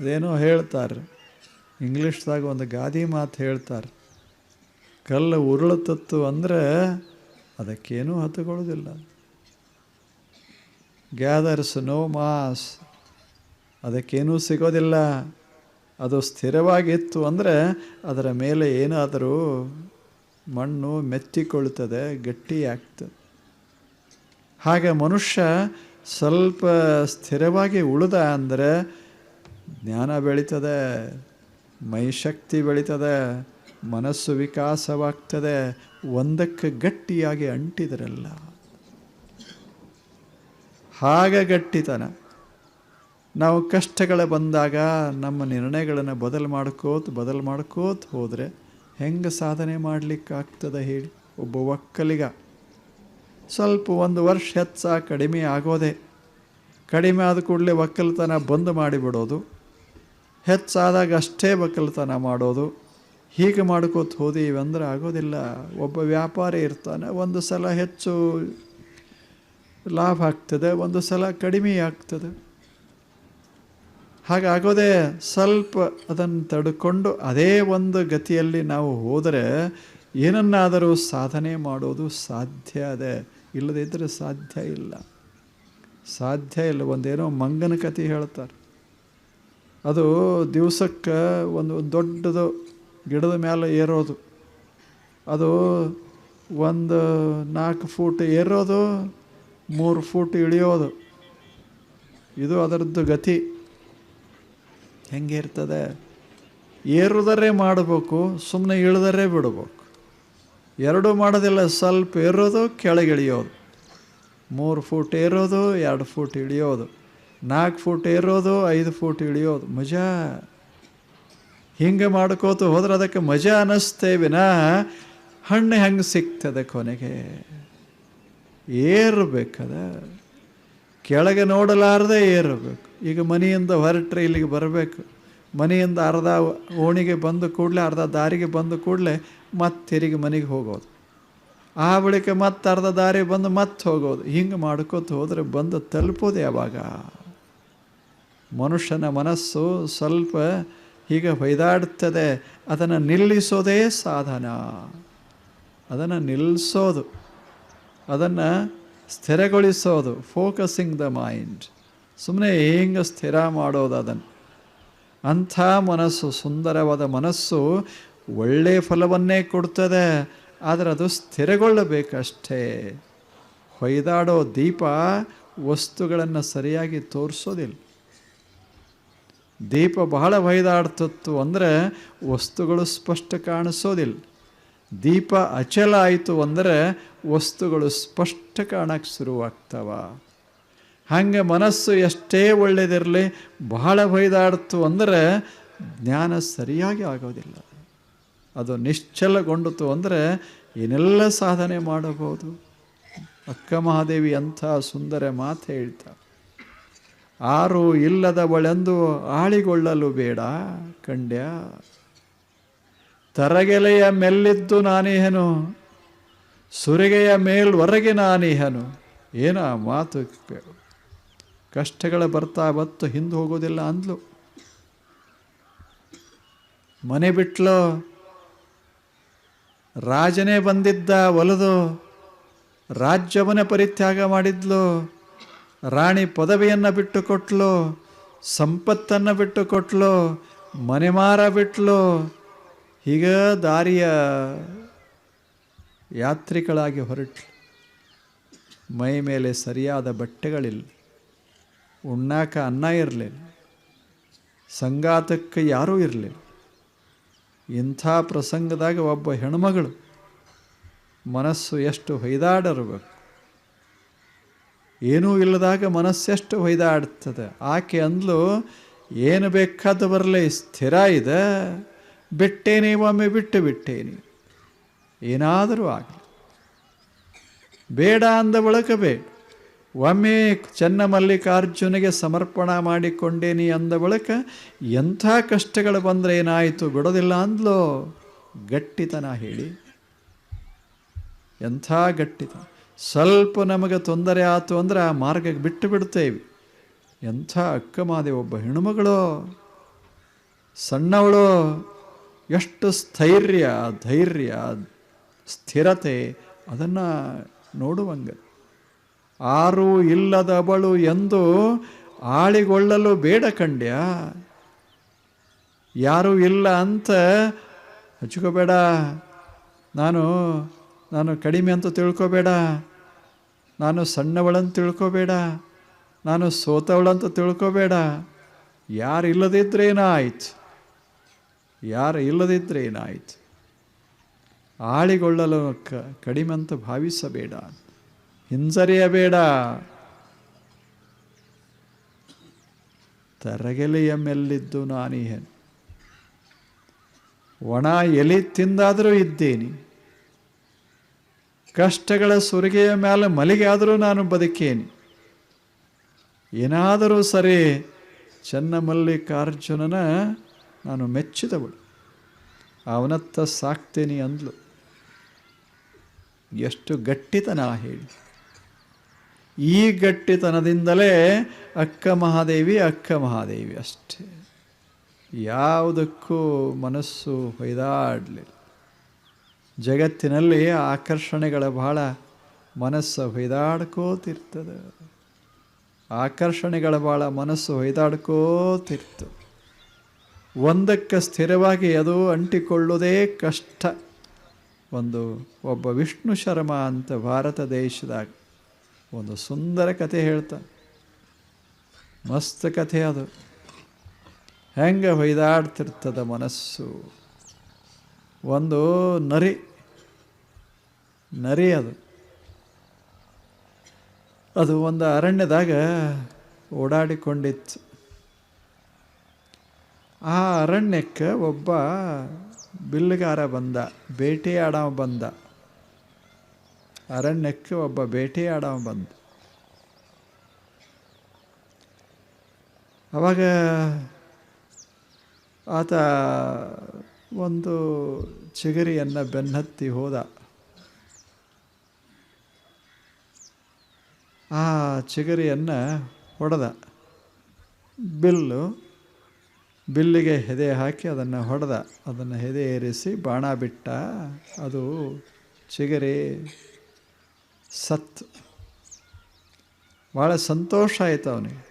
ಅದೇನೋ ಹೇಳ್ತಾರೆ. ಇಂಗ್ಲೀಷ್ದಾಗ ಒಂದು ಗಾದಿ ಮಾತು ಹೇಳ್ತಾರೆ. ಕಲ್ಲು ಉರುಳತತ್ತು ಅಂದರೆ ಅದಕ್ಕೇನೂ ಹತ್ತುಕೊಳ್ಳೋದಿಲ್ಲ ಗ್ಯಾದರ್ಸ್ ನೋ ಮಾಸ್, ಅದಕ್ಕೇನೂ ಸಿಗೋದಿಲ್ಲ. ಅದು ಸ್ಥಿರವಾಗಿತ್ತು ಅಂದರೆ ಅದರ ಮೇಲೆ ಏನಾದರೂ ಮಣ್ಣು ಮೆತ್ತಿಕೊಳ್ಳುತ್ತದೆ ಗಟ್ಟಿಯಾಗ್ತದೆ. ಹಾಗೆ ಮನುಷ್ಯ ಸ್ವಲ್ಪ ಸ್ಥಿರವಾಗಿ ಉಳಿದ ಅಂದರೆ ಜ್ಞಾನ ಬೆಳೀತದೆ, ಮೈಶಕ್ತಿ ಬೆಳೀತದೆ, ಮನಸ್ಸು ವಿಕಾಸವಾಗ್ತದೆ, ಒಂದಕ್ಕೆ ಗಟ್ಟಿಯಾಗಿ ಅಂಟಿದ್ರಲ್ಲ. ಹಾಗೆ ಗಟ್ಟಿತನ. ನಾವು ಕಷ್ಟಗಳ ಬಂದಾಗ ನಮ್ಮ ನಿರ್ಣಯಗಳನ್ನು ಬದಲು ಮಾಡ್ಕೋತ ಬದಲು ಮಾಡ್ಕೋತ ಹೋದರೆ ಹೆಂಗೆ ಸಾಧನೆ ಮಾಡಲಿಕ್ಕಾಗ್ತದೆ ಹೇಳಿ. ಒಬ್ಬ ಒಕ್ಕಲಿಗ. ಸ್ವಲ್ಪ ಒಂದು ವರ್ಷ ಹೆಚ್ಚ ಕಡಿಮೆ ಆಗೋದೆ. ಕಡಿಮೆ ಆದ ಕೂಡಲೇ ಒಕ್ಕಲತನ ಬಂದ್ ಮಾಡಿಬಿಡೋದು. ಹೆಚ್ಚಾದಾಗ ಅಷ್ಟೇ ಒಕ್ಕಲ್ತನ ಮಾಡೋದು. ಹೀಗೆ ಮಾಡ್ಕೋತ ಹೋದೀವಿ ಅಂದ್ರೆ ಆಗೋದಿಲ್ಲ. ಒಬ್ಬ ವ್ಯಾಪಾರಿ ಇರ್ತಾನೆ, ಒಂದು ಸಲ ಹೆಚ್ಚು ಲಾಭ ಆಗ್ತದೆ, ಒಂದು ಸಲ ಕಡಿಮೆ ಆಗ್ತದೆ. ಹಾಗಾಗೋದೇ ಸ್ವಲ್ಪ ಅದನ್ನು ತಡ್ಕೊಂಡು ಅದೇ ಒಂದು ಗತಿಯಲ್ಲಿ ನಾವು ಹೋದರೆ ಏನನ್ನಾದರೂ ಸಾಧನೆ ಮಾಡೋದು ಸಾಧ್ಯ ಅದೇ. ಇಲ್ಲದಿದ್ದರೆ ಸಾಧ್ಯ ಇಲ್ಲ. ಸಾಧ್ಯ ಇಲ್ಲ, ಒಂದೇನೋ ಮಂಗನ ಕಥೆ ಹೇಳ್ತಾರೆ. ಅದು ದಿವಸಕ್ಕೆ ಒಂದು ದೊಡ್ಡದು ಗಿಡದ ಮೇಲೆ ಏರೋದು. ಅದು ಒಂದು ನಾಲ್ಕು ಫೂಟ್ ಏರೋದು, ಮೂರು ಫೂಟ್ ಇಳಿಯೋದು. ಇದು ಅದರದ್ದು ಗತಿ. ಹೆಂಗೆ ಇರ್ತದೆ ಏರುದರೇ ಮಾಡಬೇಕು ಸುಮ್ಮನೆ ಇಳಿದರೇ ಬಿಡಬೇಕು. ಎರಡೂ ಮಾಡೋದಿಲ್ಲ, ಸ್ವಲ್ಪ ಏರೋದು ಕೆಳಗಿಳಿಯೋದು ಮೂರು ಫೂಟ್ ಏರೋದು, ಎರಡು ಫೂಟ್ ಇಳಿಯೋದು. ನಾಲ್ಕು ಫೂಟ್ ಏರೋದು, ಐದು ಫೂಟ್ ಇಳಿಯೋದು. ಮಜಾ. ಹಿಂಗೆ ಮಾಡ್ಕೋತ ಹೋದ್ರೆ ಅದಕ್ಕೆ ಮಜಾ ಅನ್ನಿಸ್ತೇ ವಿನಾ. ಹಣ್ಣು ಹೆಂಗೆ ಸಿಗ್ತದೆ ಕೊನೆಗೆ? ಏರಬೇಕದ ಕೆಳಗೆ ನೋಡಲಾರದೆ ಏರಬೇಕು ಈಗ ಮನೆಯಿಂದ ಹೊರಟ್ರೆ ಇಲ್ಲಿಗೆ ಬರಬೇಕು. ಮನೆಯಿಂದ ಅರ್ಧ ಓಣಿಗೆ ಬಂದು ಕೂಡಲೇ, ಅರ್ಧ ದಾರಿಗೆ ಬಂದು ಕೂಡಲೇ ಮತ್ತೆ ತಿರುಗಿ ಮನೆಗೆ ಹೋಗೋದು. ಆ ಬಳಿಕ ಮತ್ತೆ ಅರ್ಧ ದಾರಿ ಬಂದು ಮತ್ತೆ ಹೋಗೋದು. ಹಿಂಗೆ ಮಾಡ್ಕೋತ ಹೋದರೆ ಬಂದು ತಲುಪೋದು ಯಾವಾಗ? ಮನುಷ್ಯನ ಮನಸ್ಸು ಸ್ವಲ್ಪ ಹೀಗೆ ಹೊಯ್ದಾಡ್ತದೆ. ಅದನ್ನು ನಿಲ್ಲಿಸೋದೇ ಸಾಧನ. ಅದನ್ನು ನಿಲ್ಲಿಸೋದು ಅದನ್ನು ಸ್ಥಿರಗೊಳಿಸೋದು. ಫೋಕಸಿಂಗ್ ದ ಮೈಂಡ್ ಸುಮ್ಮನೆ ಹೆಂಗೆ ಸ್ಥಿರ ಮಾಡೋದು ಅದನ್ನು. ಅಂಥ ಮನಸ್ಸು, ಸುಂದರವಾದ ಮನಸ್ಸು ಒಳ್ಳೆಯ ಫಲವನ್ನೇ ಕೊಡ್ತದೆ. ಆದರೆ ಅದು ಸ್ಥಿರಗೊಳ್ಳಬೇಕಷ್ಟೇ. ಹೊಯ್ದಾಡೋ ದೀಪ ವಸ್ತುಗಳನ್ನು ಸರಿಯಾಗಿ ತೋರಿಸೋದಿಲ್ಲ. ದೀಪ ಬಹಳ ಹೊಯ್ದಾಡ್ತಿತ್ತು ಅಂದರೆ ವಸ್ತುಗಳು ಸ್ಪಷ್ಟ ಕಾಣಿಸೋದಿಲ್ಲ. ದೀಪ ಅಚಲ ಆಯಿತು ಅಂದರೆ ವಸ್ತುಗಳು ಸ್ಪಷ್ಟ ಕಾಣಕ್ಕೆ ಶುರುವಾಗ್ತವ. ಹಾಗೆ ಮನಸ್ಸು ಎಷ್ಟೇ ಒಳ್ಳೆಯದಿರಲಿ ಬಹಳ ಹೊಯ್ದಾಡ್ತು ಅಂದರೆ ಜ್ಞಾನ ಸರಿಯಾಗಿ ಆಗೋದಿಲ್ಲ. ಅದು ನಿಶ್ಚಲಗೊಂಡಿತು ಅಂದರೆ ಏನೆಲ್ಲ ಸಾಧನೆ ಮಾಡಬಹುದು? ಅಕ್ಕ ಮಹಾದೇವಿ ಅಂಥ ಸುಂದರ ಮಾತು ಹೇಳ್ತಾ ಆರು ಇಲ್ಲದವಳೆಂದು ಆಳಿಗೊಳ್ಳಲು ಬೇಡ ಕಂಡ್ಯ. ತರಗೆಲೆಯ ಮೆಲ್ಲಿದ್ದು ನಾನೇಹನು, ಸುರಿಗೆಯ ಮೇಲ್ವರೆಗೆ ನಾನೇಹನು. ಏನ ಮಾತು ಕಷ್ಟಗಳ ಬರ್ತಾ ಬತ್ತು ಹಿಂದೆ ಹೋಗೋದಿಲ್ಲ ಅಂದ್ಲು. ಮನೆ ಬಿಟ್ಲು, ರಾಜನೇ ಬಂದಿದ್ದ ಒಲದು, ರಾಜ್ಯವನ್ನೇ ಪರಿತ್ಯಾಗ ಮಾಡಿದ್ಲು. ರಾಣಿ ಪದವಿಯನ್ನು ಬಿಟ್ಟು ಕೊಟ್ಲು ಸಂಪತ್ತನ್ನು ಬಿಟ್ಟು ಕೊಟ್ಲು ಮನೆ ಮಾರ ಬಿಟ್ಲು. ಹೀಗ ದಾರಿಯ ಯಾತ್ರಿಗಳಾಗಿ ಹೊರಟ್ಲು. ಮೈ ಮೇಲೆ ಸರಿಯಾದ ಬಟ್ಟೆಗಳಿಲ್ಲ. ಉಣ್ಣಾಕ ಅನ್ನ ಇರಲಿಲ್ಲ. ಸಂಗಾತಕ್ಕೆ ಯಾರೂ ಇರಲಿಲ್ಲ. ಇಂಥ ಪ್ರಸಂಗದಾಗ ಒಬ್ಬ ಹೆಣ್ಮಗಳು ಮನಸ್ಸು ಎಷ್ಟು ಹೊಯ್ದಾಡಿರ್ಬೇಕು. ಏನೂ ಇಲ್ಲದಾಗ ಮನಸ್ಸೆಷ್ಟು ಹೊಯ್ದಾಡ್ತದೆ. ಆಕೆ ಅಂದ್ಲು, ಏನು ಬೇಕಾದ ಬರಲಿ, ಸ್ಥಿರ ಇದೆ. ಬಿಟ್ಟೇನೆ, ಒಮ್ಮೆ ಬಿಟ್ಟು ಬಿಟ್ಟೇನಿ. ಏನಾದರೂ ಆಗಲಿ. ಬೇಡ ಅಂದ ಬಳಿಕ ಬೇಡ. ಒಮ್ಮೆ ಚೆನ್ನ ಮಲ್ಲಿಕಾರ್ಜುನಿಗೆ ಸಮರ್ಪಣ ಮಾಡಿಕೊಂಡೇನಿ ಅಂದ ಬಳಿಕ ಎಂಥ ಕಷ್ಟಗಳು ಬಂದರೆ ಏನಾಯಿತು ಬಿಡೋದಿಲ್ಲ ಅಂದ್ಲೋ. ಗಟ್ಟಿತನ ಹೇಳಿ. ಎಂಥ ಗಟ್ಟಿತನ. ಸ್ವಲ್ಪ ನಮಗೆ ತೊಂದರೆ ಆಯಿತು ಅಂದರೆ ಆ ಮಾರ್ಗಕ್ಕೆ ಬಿಟ್ಟು ಬಿಡ್ತೇವೆ. ಎಂಥ ಅಕ್ಕಮಾದೆ ಒಬ್ಬ ಹೆಣ್ಮಗಳು, ಸಣ್ಣವಳು, ಎಷ್ಟು ಸ್ಥೈರ್ಯ, ಧೈರ್ಯ, ಸ್ಥಿರತೆ, ಅದನ್ನು ನೋಡುವಂಗೆ. ಆರು ಇಲ್ಲದವಳು ಎಂದು ಆಳಿಗೊಳ್ಳಲು ಬೇಡ ಕಂಡ್ಯ. ಯಾರೂ ಇಲ್ಲ ಅಂತ ಹಚ್ಕೋಬೇಡ. ನಾನು ನಾನು ಕಡಿಮೆ ಅಂತ ತಿಳ್ಕೊಬೇಡ. ನಾನು ಸಣ್ಣವಳಂತ ತಿಳ್ಕೊಬೇಡ, ನಾನು ಸೋತವಳಂತ ತಿಳ್ಕೊಬೇಡ. ಯಾರು ಇಲ್ಲದಿದ್ದರೆ ಏನಾಯ್ತು? ಯಾರು ಇಲ್ಲದಿದ್ದರೆ ಏನಾಯ್ತು? ಆಳಿಗೊಳ್ಳಲು ಕ ಕಡಿಮೆ ಅಂತ ಭಾವಿಸಬೇಡ, ಹಿಂಜರಿಯಬೇಡ. ತರಗೆಲೆಯ ಮೇಲಿದ್ದು ನಾನೇನು ಒಣ ಎಲೆ ತಿಂದಾದರೂ ಇದ್ದೇನೆ. ಕಷ್ಟಗಳ ಸುರಿಗೆಯ ಮೇಲೆ ಮಲಿಗೆ ಆದರೂ ನಾನು ಬದುಕೇನೆ. ಏನಾದರೂ ಸರಿ ಚನ್ನಮಲ್ಲಿಕಾರ್ಜುನನ ನಾನು ಮೆಚ್ಚಿದವಳು. ಅವನತ್ತ ಸಾಕ್ತೇನೆ ಅಂದ್ಲು. ಎಷ್ಟು ಗಟ್ಟಿತನ ಹೇಳಿ. ಈ ಗಟ್ಟಿತನದಿಂದಲೇ ಅಕ್ಕ ಮಹಾದೇವಿ ಅಕ್ಕ ಮಹಾದೇವಿ ಅಷ್ಟೇ. ಯಾವುದಕ್ಕೂ ಮನಸ್ಸು ಹೊಯ್ದಾಡಲಿಲ್ಲ. ಜಗತ್ತಿನಲ್ಲಿ ಆಕರ್ಷಣೆಗಳ ಬಹಳ ಮನಸ್ಸು ಹೊಯ್ದಾಡ್ಕೋತಿರ್ತದೆ. ಆಕರ್ಷಣೆಗಳ ಭಾಳ ಮನಸ್ಸು ಹೊಯ್ದಾಡ್ಕೋತಿರ್ತು ಒಂದಕ್ಕೆ ಸ್ಥಿರವಾಗಿ ಅದು ಅಂಟಿಕೊಳ್ಳುವುದೇ ಕಷ್ಟ. ಒಂದು ಒಬ್ಬ ವಿಷ್ಣು ಶರ್ಮ ಅಂತ ಭಾರತ ದೇಶದಾಗ ಒಂದು ಸುಂದರ ಕಥೆ ಹೇಳ್ತ ಮಸ್ತ್ ಕಥೆ ಅದು. ಹೆಂಗೆ ಹೊಯ್ದಾಡ್ತಿರ್ತದ ಮನಸ್ಸು? ಒಂದು ನರಿ. ನರಿ ಅದು ಅದು ಒಂದು ಅರಣ್ಯದಾಗ ಓಡಾಡಿಕೊಂಡಿತ್ತು. ಆ ಅರಣ್ಯಕ್ಕೆ ಒಬ್ಬ ಬಿಲ್ಲುಗಾರ ಬಂದ, ಬೇಟೆಯಾಡವ ಬಂದ. ಅರಣ್ಯಕ್ಕೆ ಒಬ್ಬ ಬೇಟೆಯಾಡವ ಬಂದ. ಅವಾಗ ಆತ ಒಂದು ಚಿಗರಿಯನ್ನು ಬೆನ್ನತ್ತಿ ಹೋದ. ಆ ಚಿಗರಿಯನ್ನು ಹೊಡೆದ. ಬಿಲ್ಲು, ಬಿಲ್ಲಿಗೆ ಹೆದೆ ಹಾಕಿ ಅದನ್ನು ಹೊಡೆದ. ಅದನ್ನು ಹೆದೆ ಏರಿಸಿ ಬಾಣ ಬಿಟ್ಟ. ಅದು ಚಿಗರಿ. ಸತ್ತು ಭಾಳ ಸಂತೋಷ ಆಯಿತು ಅವನಿಗೆ.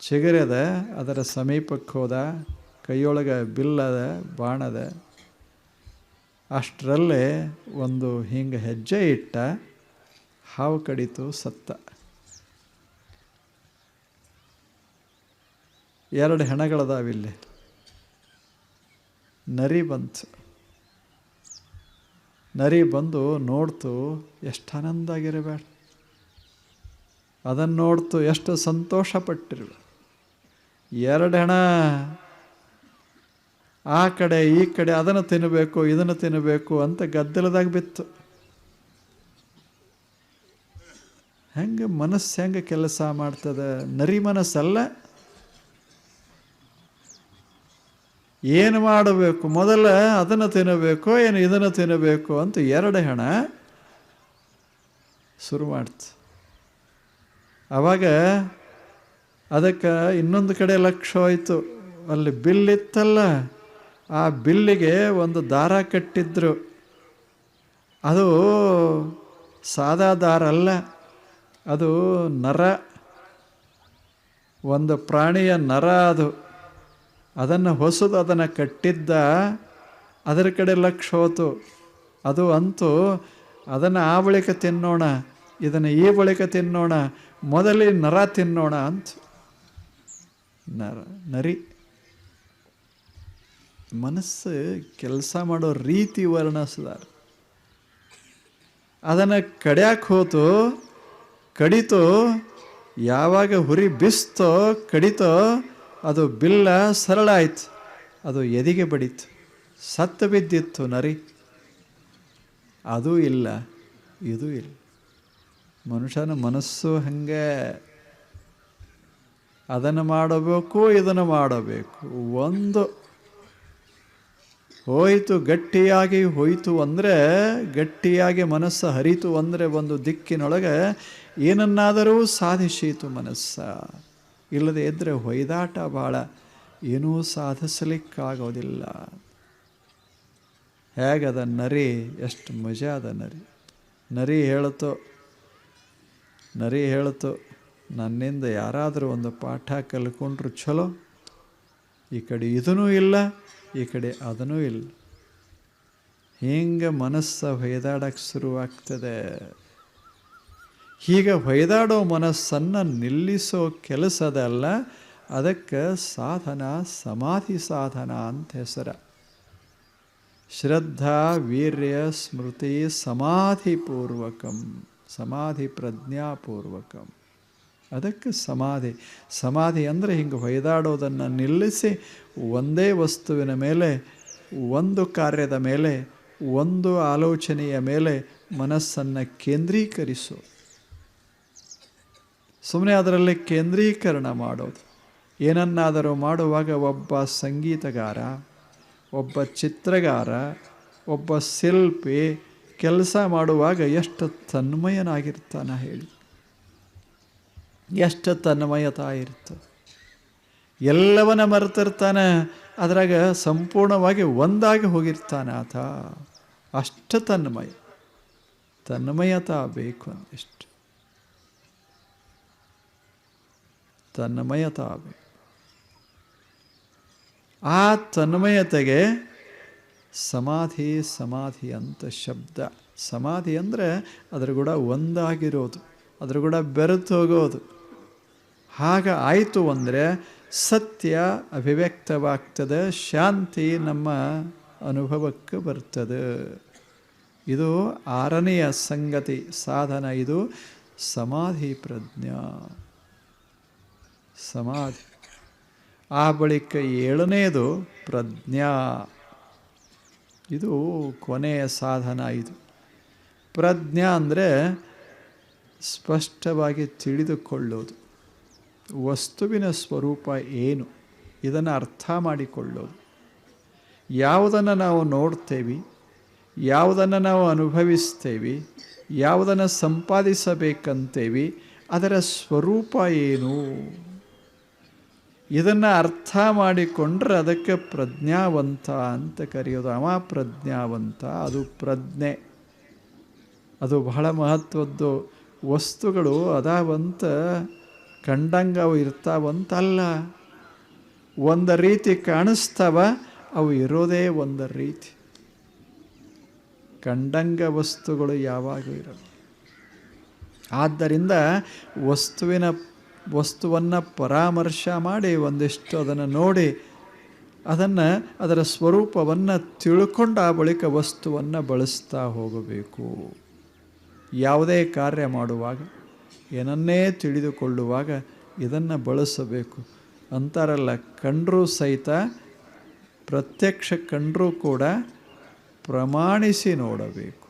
ಚಿಗರಿದ ಅದರ ಸಮೀಪಕ್ಕೆ ಹೋದ, ಕೈಯೊಳಗೆ ಬಿಲ್ಲದ ಬಾಣದ ಅಷ್ಟರಲ್ಲೇ ಒಂದು ಹಿಂಗೆ ಹೆಜ್ಜೆ ಇಟ್ಟ, ಹಾವು ಕಡಿತು ಸತ್ತ. ಎರಡು ಹೆಣಗಳದಾವಿಲ್ಲಿ ನರಿ ಬಂತು. ನರಿ ಬಂದು ನೋಡ್ತು ಎಷ್ಟು ಆನಂದ ಆಗಿರಬೇಡ ಅದನ್ನು ನೋಡ್ತು ಎಷ್ಟು ಸಂತೋಷ ಪಟ್ಟಿರ್ಬೇಡ ಎರಡು ಹೆಣ ಆ ಕಡೆ, ಈ ಕಡೆ, ಅದನ್ನು ತಿನ್ನಬೇಕು, ಇದನ್ನು ತಿನ್ನಬೇಕು ಅಂತ ಗದ್ದಲದಾಗ ಬಿತ್ತು. ಹೆಂಗೆ ಮನಸ್ಸು ಹೆಂಗೆ ಕೆಲಸ ಮಾಡ್ತದೆ? ನರಿ ಮನಸ್ಸಲ್ಲ ಏನು ಮಾಡಬೇಕು? ಮೊದಲ ಅದನ್ನು ತಿನ್ನಬೇಕು, ಏನು ಇದನ್ನು ತಿನ್ನಬೇಕು ಅಂತ ಎರಡು ಹೆಣ ಶುರು ಮಾಡ್ತು. ಆವಾಗ ಅದಕ್ಕೆ ಇನ್ನೊಂದು ಕಡೆ ಲಕ್ಷ ಹೋಯಿತು. ಅಲ್ಲಿ ಬಿಲ್ಲಿತ್ತಲ್ಲ ಆ ಬಿಲ್ಲಿಗೆ ಒಂದು ದಾರ ಕಟ್ಟಿದ್ರು. ಅದು ಸಾದಾ ದಾರ ಅಲ್ಲ, ಅದು ನರ, ಒಂದು ಪ್ರಾಣಿಯ ನರ ಅದು. ಅದನ್ನು ಹೊಸದು ಅದನ್ನು ಕಟ್ಟಿದ್ದ ಅದರ ಕಡೆ ಲಕ್ಷ ಹೋತು. ಅದು ಅಂತೂ ಅದನ್ನು ಆ ಬಳಿಕ ತಿನ್ನೋಣ, ಇದನ್ನು ಈ ಬಳಿಕ ತಿನ್ನೋಣ, ಮೊದಲೇ ನರ ತಿನ್ನೋಣ ಅಂತ. ನರ, ನರಿ. ಮನಸ್ಸು ಕೆಲಸ ಮಾಡೋ ರೀತಿ ವರ್ಣಿಸಿದಾರ. ಅದನ್ನು ಕಡ್ಯಾಕೆ ಹೋತು, ಕಡಿತು, ಯಾವಾಗ ಹುರಿ ಬಿಸ್ತೋ, ಕಡಿತೋ ಅದು ಬಿಲ್ಲ ಸರಳ ಆಯ್ತು ಅದು ಎದಿಗೆ ಬಡಿತು, ಸತ್ತು ಬಿದ್ದಿತ್ತು ನರಿ. ಅದು ಇಲ್ಲ, ಇದು ಇಲ್ಲ. ಮನುಷ್ಯನ ಮನಸ್ಸು ಹಂಗೆ, ಅದನ್ನು ಮಾಡಬೇಕು, ಇದನ್ನು ಮಾಡಬೇಕು. ಒಂದು ಹೋಯಿತು, ಗಟ್ಟಿಯಾಗಿ ಹೋಯಿತು ಅಂದರೆ, ಗಟ್ಟಿಯಾಗಿ ಮನಸ್ಸು ಹರಿತು ಅಂದರೆ ಒಂದು ದಿಕ್ಕಿನೊಳಗೆ ಏನನ್ನಾದರೂ ಸಾಧಿಸಿತು ಮನಸ್ಸ. ಇಲ್ಲದೆ ಇದ್ದರೆ ಹೊಯ್ದಾಟ ಭಾಳ ಏನೂ ಸಾಧಿಸಲಿಕ್ಕಾಗೋದಿಲ್ಲ. ಹೇಗದ ನರಿ, ಎಷ್ಟು ಮಜಾ ಅದ ನರಿ. ನರಿ ಹೇಳ್ತೋ ನರಿ ಹೇಳ್ತು ನನ್ನಿಂದ ಯಾರಾದರೂ ಒಂದು ಪಾಠ ಕಲ್ಕೊಂಡ್ರು ಚಲೋ ಈ ಕಡೆ ಇದೂ ಇಲ್ಲ, ಈ ಕಡೆ ಅದನ್ನೂ ಇಲ್ಲ. ಹಿಂಗೆ ಮನಸ್ಸು ಹೊಯ್ದಾಡಕ್ಕೆ ಶುರುವಾಗ್ತದೆ. ಹೀಗೆ ಹೊಯ್ದಾಡೋ ಮನಸ್ಸನ್ನು ನಿಲ್ಲಿಸೋ ಕೆಲಸದಲ್ಲ, ಅದಕ್ಕೆ ಸಾಧನ ಸಮಾಧಿ ಸಾಧನ ಅಂತ ಹೆಸರ. ಶ್ರದ್ಧಾ ವೀರ್ಯ ಸ್ಮೃತಿ ಸಮಾಧಿಪೂರ್ವಕಂ ಸಮಾಧಿ ಪ್ರಜ್ಞಾಪೂರ್ವಕಂ ಅದಕ್ಕೆ ಸಮಾಧಿ. ಸಮಾಧಿ ಅಂದರೆ ಹಿಂಗೆ ಹೊಯ್ದಾಡೋದನ್ನು ನಿಲ್ಲಿಸಿ ಒಂದೇ ವಸ್ತುವಿನ ಮೇಲೆ, ಒಂದು ಕಾರ್ಯದ ಮೇಲೆ, ಒಂದು ಆಲೋಚನೆಯ ಮೇಲೆ ಮನಸ್ಸನ್ನು ಕೇಂದ್ರೀಕರಿಸು. ಸುಮ್ಮನೆ ಅದರಲ್ಲಿ ಕೇಂದ್ರೀಕರಣ ಮಾಡೋದು. ಏನನ್ನಾದರೂ ಮಾಡುವಾಗ ಒಬ್ಬ ಸಂಗೀತಗಾರ, ಒಬ್ಬ ಚಿತ್ರಗಾರ, ಒಬ್ಬ ಶಿಲ್ಪಿ ಕೆಲಸ ಮಾಡುವಾಗ ಎಷ್ಟು ತನ್ಮಯನಾಗಿರ್ತಾನ ಹೇಳಿ. ಎಷ್ಟು ತನ್ಮಯತಾ ಇರ್ತದೆ. ಎಲ್ಲವನ್ನ ಮರೆತಿರ್ತಾನೆ, ಅದ್ರಾಗ ಸಂಪೂರ್ಣವಾಗಿ ಒಂದಾಗಿ ಹೋಗಿರ್ತಾನೆ ಆತ. ಅಷ್ಟು ತನ್ಮಯ. ತನ್ಮಯತಾ ಬೇಕು ಅಂದಿಷ್ಟು. ತನ್ಮಯತಾ ಆಗಬೇಕು ಆ ತನ್ಮಯತೆಗೆ ಸಮಾಧಿ ಸಮಾಧಿ ಅಂತ ಶಬ್ದ. ಸಮಾಧಿ ಅಂದರೆ ಅದ್ರ ಕೂಡ ಒಂದಾಗಿರೋದು, ಅದ್ರ ಕೂಡ ಬೆರೆತು ಹೋಗೋದು. ಹಾಗ ಆಯಿತು ಅಂದರೆ ಸತ್ಯ ಅಭಿವ್ಯಕ್ತವಾಗ್ತದೆ, ಶಾಂತಿ ನಮ್ಮ ಅನುಭವಕ್ಕೆ ಬರ್ತದೆ. ಇದು ಆರನೆಯ ಸಂಗತಿ, ಸಾಧನ ಇದು ಸಮಾಧಿ ಪ್ರಜ್ಞಾ. ಸಮಾಧಿ. ಆ ಬಳಿಕ ಏಳನೆಯದು ಪ್ರಜ್ಞಾ. ಇದು ಕೊನೆಯ ಸಾಧನ ಇದು. ಪ್ರಜ್ಞಾ ಅಂದರೆ ಸ್ಪಷ್ಟವಾಗಿ ತಿಳಿದುಕೊಳ್ಳೋದು. ವಸ್ತುವಿನ ಸ್ವರೂಪ ಏನು? ಇದನ್ನು ಅರ್ಥ ಮಾಡಿಕೊಳ್ಳೋದು. ಯಾವುದನ್ನು ನಾವು ನೋಡ್ತೇವೆ? ಯಾವುದನ್ನು ನಾವು ಅನುಭವಿಸ್ತೇವೆ? ಯಾವುದನ್ನು ಸಂಪಾದಿಸಬೇಕಂತೇವಿ? ಅದರ ಸ್ವರೂಪ ಏನು? ಇದನ್ನು ಅರ್ಥ ಮಾಡಿಕೊಂಡ್ರೆ ಅದಕ್ಕೆ ಪ್ರಜ್ಞಾವಂತ ಅಂತ ಕರೆಯೋದು. ಅವ ಪ್ರಜ್ಞಾವಂತ, ಅದು ಪ್ರಜ್ಞೆ. ಅದು ಬಹಳ ಮಹತ್ವದ್ದು. ವಸ್ತುಗಳು ಅದಾವಂತ ಕಂಡಂಗೆ ಅವು ಇರ್ತಾವಂತಲ್ಲ. ಒಂದು ರೀತಿ ಕಾಣಿಸ್ತಾವ, ಅವು ಇರೋದೇ ಒಂದು ರೀತಿ. ಕಂಡಂಗ ವಸ್ತುಗಳು ಯಾವಾಗೂ ಇರಲ್ಲ. ಆದ್ದರಿಂದ ವಸ್ತುವಿನ ವಸ್ತುವನ್ನು ಪರಾಮರ್ಶ ಮಾಡಿ ಒಂದಿಷ್ಟು ಅದನ್ನು ನೋಡಿ, ಅದನ್ನು ಅದರ ಸ್ವರೂಪವನ್ನು ತಿಳ್ಕೊಂಡು ಆ ಬಳಿಕ ವಸ್ತುವನ್ನು ಬಳಸ್ತಾ ಹೋಗಬೇಕು. ಯಾವುದೇ ಕಾರ್ಯ ಮಾಡುವಾಗ, ಏನನ್ನೇ ತಿಳಿದುಕೊಳ್ಳುವಾಗ ಇದನ್ನು ಬಳಸಬೇಕು. ಅಂತಾರಲ್ಲ, ಕಂಡರೂ ಸಹಿತ, ಪ್ರತ್ಯಕ್ಷ ಕಂಡರೂ ಕೂಡ ಪ್ರಮಾಣಿಸಿ ನೋಡಬೇಕು.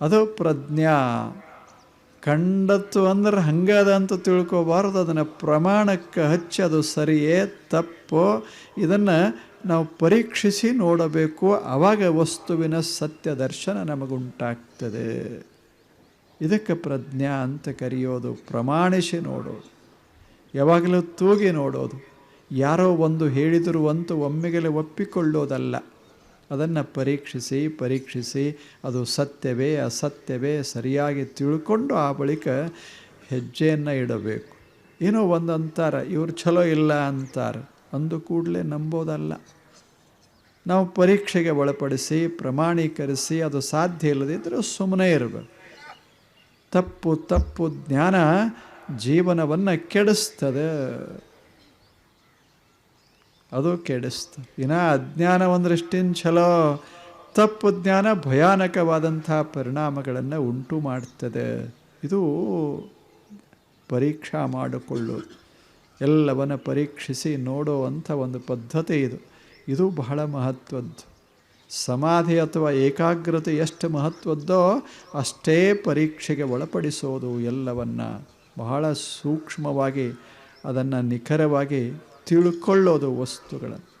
ಅದು ಪ್ರಜ್ಞಾ. ಕಂಡತ್ತು ಅಂದ್ರೆ ಹಂಗದ ಅಂತ ತಿಳ್ಕೊಬಾರ್ದು. ಅದನ್ನು ಪ್ರಮಾಣಕ್ಕೆ ಹಚ್ಚಿ ಅದು ಸರಿಯೇ, ತಪ್ಪೋ, ಇದನ್ನು ನಾವು ಪರೀಕ್ಷಿಸಿ ನೋಡಬೇಕು. ಆವಾಗ ವಸ್ತುವಿನ ಸತ್ಯ ದರ್ಶನ ನಮಗುಂಟಾಗ್ತದೆ. ಇದಕ್ಕೆ ಪ್ರಜ್ಞಾ ಅಂತ ಕರೆಯೋದು, ಪ್ರಮಾಣಿಸಿ ನೋಡೋದು. ಯಾವಾಗಲೂ ತೂಗಿ ನೋಡೋದು. ಯಾರೋ ಒಂದು ಹೇಳಿದರು ಅಂತೂ ಒಮ್ಮೆಗೆಲೆ ಒಪ್ಪಿಕೊಳ್ಳೋದಲ್ಲ. ಅದನ್ನು ಪರೀಕ್ಷಿಸಿ ಪರೀಕ್ಷಿಸಿ, ಅದು ಸತ್ಯವೇ, ಅಸತ್ಯವೇ ಸರಿಯಾಗಿ ತಿಳ್ಕೊಂಡು ಆ ಬಳಿಕ ಹೆಜ್ಜೆಯನ್ನು ಇಡಬೇಕು. ಏನೋ ಒಂದು ಅಂತಾರೆ, ಇವ್ರು ಚಲೋ ಇಲ್ಲ ಅಂತಾರೆ. ಅಂದು ಕೂಡಲೇ ನಂಬೋದಲ್ಲ. ನಾವು ಪರೀಕ್ಷೆಗೆ ಒಳಪಡಿಸಿ, ಪ್ರಮಾಣೀಕರಿಸಿ, ಅದು ಸಾಧ್ಯ ಇಲ್ಲದಿದ್ದರೆ ಸುಮ್ಮನೆ ಇರಬೇಕು. ತಪ್ಪು ತಪ್ಪು ಜ್ಞಾನ ಜೀವನವನ್ನು ಕೆಡಿಸ್ತದೆ. ಅದು ಕೆಡಿಸ್ತು. ಇನ್ನು ಅಜ್ಞಾನ ಒಂದರಷ್ಟಿನ ಛಲೋ? ತಪ್ಪು ಜ್ಞಾನ ಭಯಾನಕವಾದಂಥ ಪರಿಣಾಮಗಳನ್ನು ಉಂಟು ಮಾಡ್ತದೆ. ಇದು ಪರೀಕ್ಷಾ ಮಾಡಿಕೊಳ್ಳೋದು ಎಲ್ಲವನ್ನು ಪರೀಕ್ಷಿಸಿ ನೋಡುವಂಥ ಒಂದು ಪದ್ಧತಿ ಇದು. ಇದು ಬಹಳ ಮಹತ್ವದ್ದು. ಸಮಾಧಿ ಅಥವಾ ಏಕಾಗ್ರತೆ ಎಷ್ಟು ಮಹತ್ವದ್ದೋ ಅಷ್ಟೇ ಪರೀಕ್ಷೆಗೆ ಒಳಪಡಿಸೋದು ಎಲ್ಲವನ್ನು. ಬಹಳ ಸೂಕ್ಷ್ಮವಾಗಿ ಅದನ್ನು ನಿಖರವಾಗಿ ತಿಳ್ಕೊಳ್ಳೋದು ವಸ್ತುಗಳನ್ನು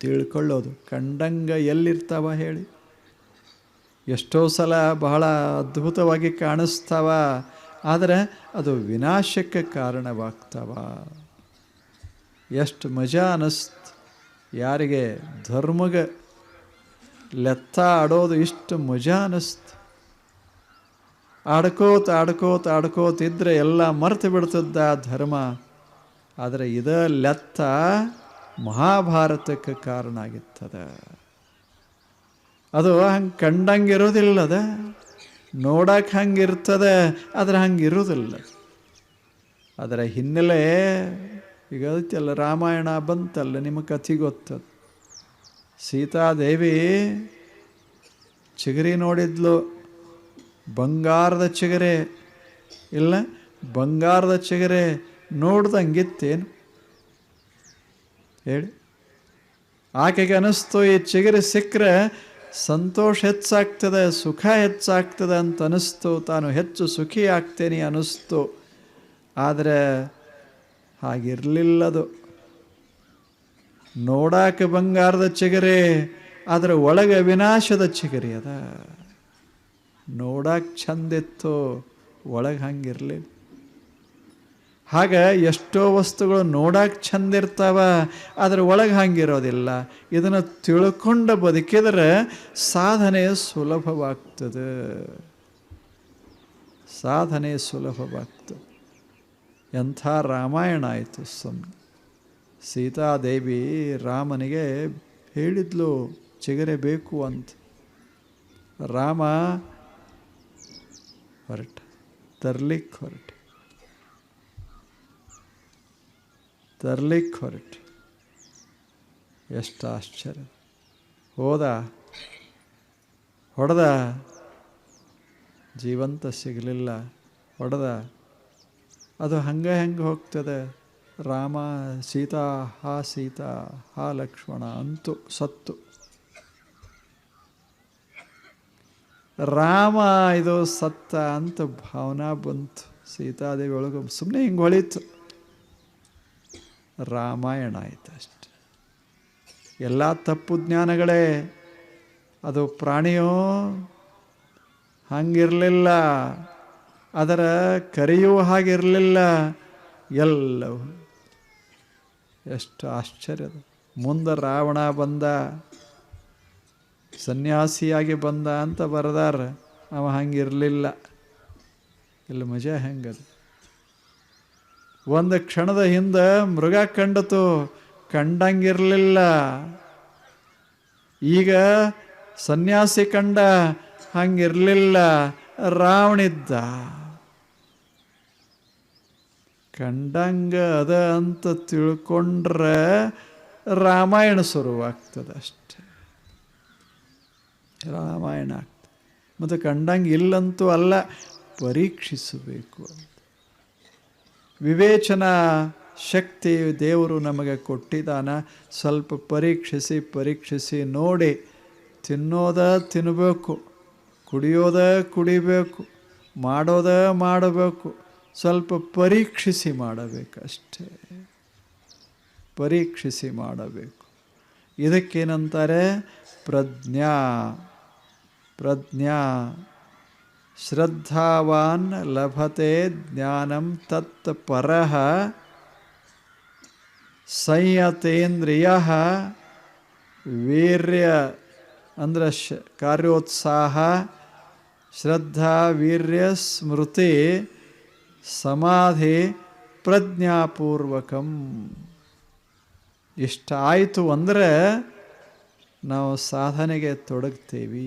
ತಿಳ್ಕೊಳ್ಳೋದು. ಕಂಡಂಗ ಎಲ್ಲಿರ್ತಾವ ಹೇಳಿ. ಎಷ್ಟೋ ಸಲ ಬಹಳ ಅದ್ಭುತವಾಗಿ ಕಾಣಿಸ್ತಾವ. ಆದರೆ ಅದು ವಿನಾಶಕ್ಕೆ ಕಾರಣವಾಗ್ತಾವ. ಎಷ್ಟು ಮಜಾ ಅನ್ನಿಸ್ತು ಯಾರಿಗೆ ಧರ್ಮಗ ಲೆತ್ತ ಆಡೋದು ಇಷ್ಟು ಮಜಾ ಅನ್ನಿಸ್ತು ಆಡ್ಕೋತ ಆಡ್ಕೋತ ಆಡ್ಕೋತಿದ್ರೆ ಎಲ್ಲ ಮರೆತು ಬಿಡ್ತದ ಧರ್ಮ. ಆದರೆ ಇದ ಲೆತ್ತ ಮಹಾಭಾರತಕ್ಕೆ ಕಾರಣ ಆಗಿತ್ತದ. ಅದು ಹಂಗೆ ಕಂಡಂಗಿರೋದಿಲ್ಲದ. ನೋಡಕ್ಕೆ ಹಂಗಿರ್ತದೆ, ಆದರೆ ಹಂಗಿರೋದಿಲ್ಲ. ಅದರ ಹಿನ್ನೆಲೆ ಈಗ ಅದಕ್ಕೆಲ್ಲ ರಾಮಾಯಣ ಬಂತಲ್ಲ ನಿಮ್ಮ ಕಥೆ ಗೊತ್ತದು. ಸೀತಾದೇವಿ ಚಿಗರಿ ನೋಡಿದ್ಲು, ಬಂಗಾರದ ಚಿಗರೆ. ಇಲ್ಲ, ಬಂಗಾರದ ಚಿಗರೆ ನೋಡ್ದಂಗಿತ್ತೇನು? ಹೇಳಿ. ಆಕೆಗೆ ಅನಿಸ್ತು, ಈ ಚಿಗರೆ ಸಿಕ್ಕರೆ ಸಂತೋಷ ಹೆಚ್ಚಾಗ್ತದೆ, ಸುಖ ಹೆಚ್ಚಾಗ್ತದೆ ಅಂತ ಅನಿಸ್ತು. ತಾನು ಹೆಚ್ಚು ಸುಖಿ ಆಗ್ತೇನೆ ಅನ್ನಿಸ್ತು ಆದರೆ ಹಾಗಿರಲಿಲ್ಲದು. ನೋಡಾಕೆ ಬಂಗಾರದ ಚಿಗರೆ, ಆದರೆ ಒಳಗೆ ವಿನಾಶದ ಚಿಗರಿ ಅದ. ನೋಡಕ್ಕೆ ಚಂದಿತ್ತು, ಒಳಗೆ ಹಂಗಿರಲಿಲ್ಲ. ಹಾಗೆ ಎಷ್ಟೋ ವಸ್ತುಗಳು ನೋಡಕ್ಕೆ ಚಂದ ಇರ್ತಾವ ಅದ್ರ ಒಳಗೆ ಹಂಗಿರೋದಿಲ್ಲ. ಇದನ್ನು ತಿಳ್ಕೊಂಡು ಬದುಕಿದ್ರೆ ಸಾಧನೆ ಸುಲಭವಾಗ್ತದೆ. ಸಾಧನೆ ಸುಲಭವಾಗ್ತದೆ. ಎಂಥ ರಾಮಾಯಣ ಆಯಿತು ಸ್ವಾಮಿ. ಸೀತಾದೇವಿ ರಾಮನಿಗೆ ಹೇಳಿದ್ಲು, ಚಿಗರೆ ಬೇಕು ಅಂತ. ರಾಮ ಹೊರಟ ತರ್ಲಿಕ್ಕೆ ಹೊರಟ. ತರ್ಲಿಕ್ಕೆ ಹೊರಟ ಎಷ್ಟು ಆಶ್ಚರ್ಯ. ಹೋದ, ಹೊಡೆದ, ಜೀವಂತ ಸಿಗಲಿಲ್ಲ. ಹೊಡೆದ, ಅದು ಹಂಗೆ ಹೆಂಗೆ ಹೋಗ್ತದೆ? ರಾಮ, ಸೀತಾ, ಹಾ ಸೀತಾ, ಹಾ ಲಕ್ಷ್ಮಣ ಅಂತು ಸತ್ತು. ರಾಮ, ಇದು ಸತ್ತ ಅಂತ ಭಾವನಾ ಬಂತು. ಸೀತಾದೇವಿ ಒಳಗೆ ಸುಮ್ಮನೆ ಹಿಂಗೆ ಹೊಳಿತು. ರಾಮಾಯಣ ಆಯಿತು ಅಷ್ಟೆ. ಎಲ್ಲ ತಪ್ಪು ಜ್ಞಾನಗಳೇ, ಅದು ಪ್ರಾಣಿಯೋ ಹಂಗಿರಲಿಲ್ಲ, ಅದರ ಕರೆಯೂ ಹಾಗಿರಲಿಲ್ಲ, ಎಲ್ಲವೂ. ಎಷ್ಟು ಆಶ್ಚರ್ಯದ ಮುಂದೆ ರಾವಣ ಬಂದ, ಸನ್ಯಾಸಿಯಾಗಿ ಬಂದ ಅಂತ ಬರೆದಾರ, ಅವ ಹಂಗಿರಲಿಲ್ಲ. ಇಲ್ಲಿ ಮಜಾ ಹೆಂಗದು? ಒಂದು ಕ್ಷಣದ ಹಿಂದೆ ಮೃಗ ಕಂಡತು, ಕಂಡಂಗಿರಲಿಲ್ಲ. ಈಗ ಸನ್ಯಾಸಿ ಕಂಡ ಹಂಗಿರಲಿಲ್ಲ, ರಾವಣಿದ್ದ. ಕಂಡಂಗ ಅದ ಅಂತ ತಿಳ್ಕೊಂಡ್ರೆ ರಾಮಾಯಣ ಶುರುವಾಗ್ತದೆ ಅಷ್ಟೆ. ರಾಮಾಯಣ ಆಗ್ತದೆ. ಮತ್ತು ಕಂಡಂಗೆ ಇಲ್ಲಂತೂ ಅಲ್ಲ, ಪರೀಕ್ಷಿಸಬೇಕು ಅಂತ. ವಿವೇಚನ ಶಕ್ತಿ ದೇವರು ನಮಗೆ ಕೊಟ್ಟಿದ್ದಾನ ಸ್ವಲ್ಪ ಪರೀಕ್ಷಿಸಿ ಪರೀಕ್ಷಿಸಿ ನೋಡಿ. ತಿನ್ನೋದ ತಿನ್ನಬೇಕು ಕುಡಿಯೋದ ಕುಡಿಬೇಕು, ಮಾಡೋದ ಮಾಡಬೇಕು. ಸ್ವಲ್ಪ ಪರೀಕ್ಷಿಸಿ ಮಾಡಬೇಕಷ್ಟೇ ಪರೀಕ್ಷಿಸಿ ಮಾಡಬೇಕು. ಇದಕ್ಕೇನಂತಾರೆ ಪ್ರಜ್ಞಾ ಪ್ರಜ್ಞಾ. ಶ್ರದ್ಧಾವಾನ್ ಲಭತೆ ಜ್ಞಾನಂ ತತ್ ಪರಃ ಸಂಯತೇಂದ್ರಿಯ ವೀರ್ಯ ಅಂದ್ರೆ ಶ ಕಾರ್ಯೋತ್ಸಾಹ ಶ್ರದ್ಧಾ ವೀರ್ಯ ಸ್ಮೃತಿ ಸಮಾಧಿ ಪ್ರಜ್ಞಾಪೂರ್ವಕಂ ಇಷ್ಟಾಯಿತು ಅಂದರೆ ನಾವು ಸಾಧನೆಗೆ ತೊಡಗ್ತೇವೆ.